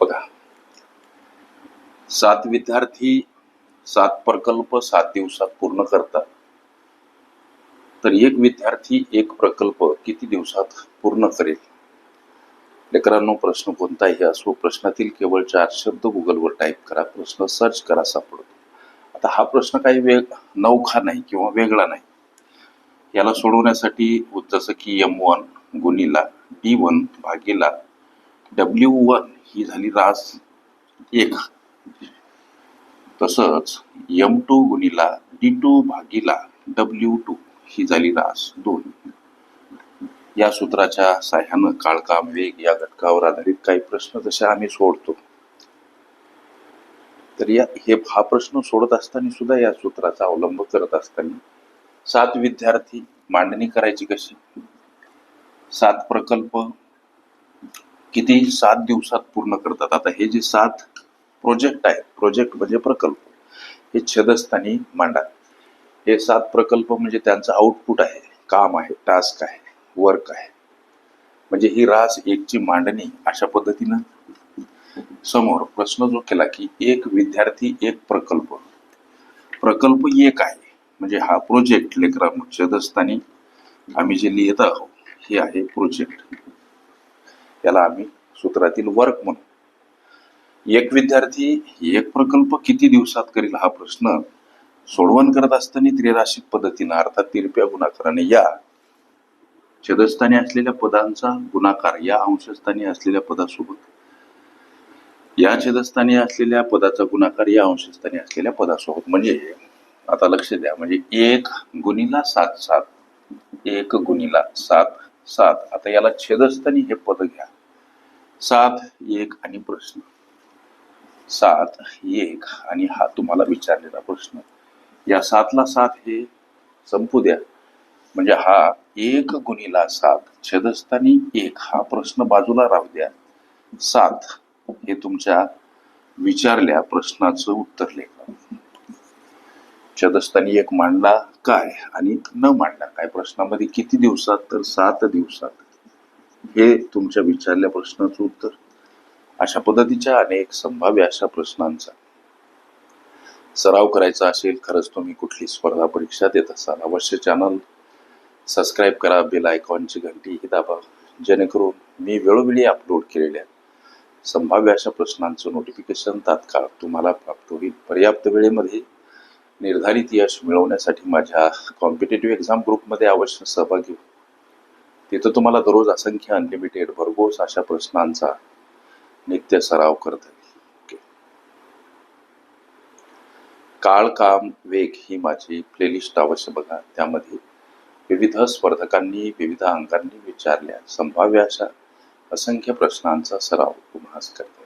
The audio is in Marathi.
बघा. सात विद्यार्थी सात प्रकल्प सात दिवसात पूर्ण करतात. तर एक विद्यार्थी एक प्रकल्प किती दिवसात पूर्ण करेल? लेकरांनो प्रश्न कोणताही असो प्रश्नातील केवळ चार शब्द गुगलवर टाईप करा प्रश्न सर्च करा सापडतो. आता हा प्रश्न काही वेग नौखा नाही किंवा वेगळा नाही. याला सोडवण्यासाठी जसं की एम वन गुणीला डी वन भागीला डब्ल्यू वन ही झाली रास एक. तसंच यम टू गुणीला डी टू भागीला डब्ल्यू टू ही झाली रास दोन. या सूत्राच्या साह्यानं काळकाम वेग या घटकावर आधारित काही प्रश्न जसे आम्ही सोडतो तर या हे हा प्रश्न सोडत असताना सुद्धा या सूत्राचा अवलंब करत असताना सात विद्यार्थी मांडणी करायची कशी? सात प्रकल्प किती सात दिवसात पूर्ण करतात. आता हे जे सात प्रोजेक्ट आहेत प्रोजेक्ट म्हणजे प्रकल्प हे छेदस्थानी मांडा. हे सात प्रकल्प म्हणजे त्यांचं आउटपुट आहे काम आहे टास्क आहे वर्क आहे. म्हणजे ही रास एकची मांडणी अशा पद्धतीनं समोर प्रश्न जो केला की एक विद्यार्थी एक प्रकल्प. प्रकल्प एक आहे. म्हणजे हा प्रोजेक्ट लेकरा छेदस्थानी आम्ही जे लिहित आहोत हे आहे प्रोजेक्ट याला आम्ही सूत्रातील वर्क म्हणू. एक विद्यार्थी एक प्रकल्प किती दिवसात करील हा प्रश्न सोडवण करत असताना त्रिराशिक पद्धतीनं अर्थात तिरप्या गुणाकाराने या छेदस्थानी असलेल्या पदांचा गुणाकार या अंशस्थानी असलेल्या पदासोबत. या छेदस्थानी असलेल्या पदाचा गुणाकार या अंशस्थानी असलेल्या पदासोबत. म्हणजे आता लक्ष द्या म्हणजे एक गुणीला सात सात एक गुणीला सात सात. आता याला छेदस्थानी हे पद घ्या. सात एक आणि प्रश्न. सात एक आणि हा तुम्हाला विचारलेला प्रश्न. या सातला सात हे संपू द्या. म्हणजे हा एक गुणीला सात छेदस्थानी एक हा प्रश्न बाजूला राहू द्या. सात हे तुमच्या विचारल्या प्रश्नाचं उत्तर लेखा छदस्थानी एक मांडला काय आणि न मांडला काय? प्रश्नामध्ये किती दिवसात? तर सात दिवसात. हे तुमच्या विचारल्या प्रश्नाचं उत्तर. अशा पद्धतीच्या अनेक संभाव्य अशा प्रश्नांचा. सराव करायचा असेल खरंच तुम्ही कुठली स्पर्धा परीक्षा देत असाल अवश्य चॅनल सबस्क्राईब करा बेल आयकॉनची घंटी ही दाबा. जेणेकरून मी वेळोवेळी अपलोड केलेल्या संभाव्य अशा प्रश्नांचं नोटिफिकेशन तात्काळ तुम्हाला प्राप्त होईल. पर्याप्त वेळेमध्ये निर्धारित यश मिळवण्यासाठी माझ्या कॉम्पिटेटिव्ह एक्झाम ग्रुपमध्ये अवश्य सहभागी व्हा. तिथं तुम्हाला दररोज असंख्य अनलिमिटेड भरघोस अशा प्रश्नांचा नित्य सराव करता येईल. काळ काम वेग ही माझी प्लेलिस्ट अवश्य बघा. त्यामध्ये विविध स्पर्धकांनी विविध अंकांनी विचारल्या संभाव्य अशा असंख्य प्रश्नांचा सराव तुम्हाला करता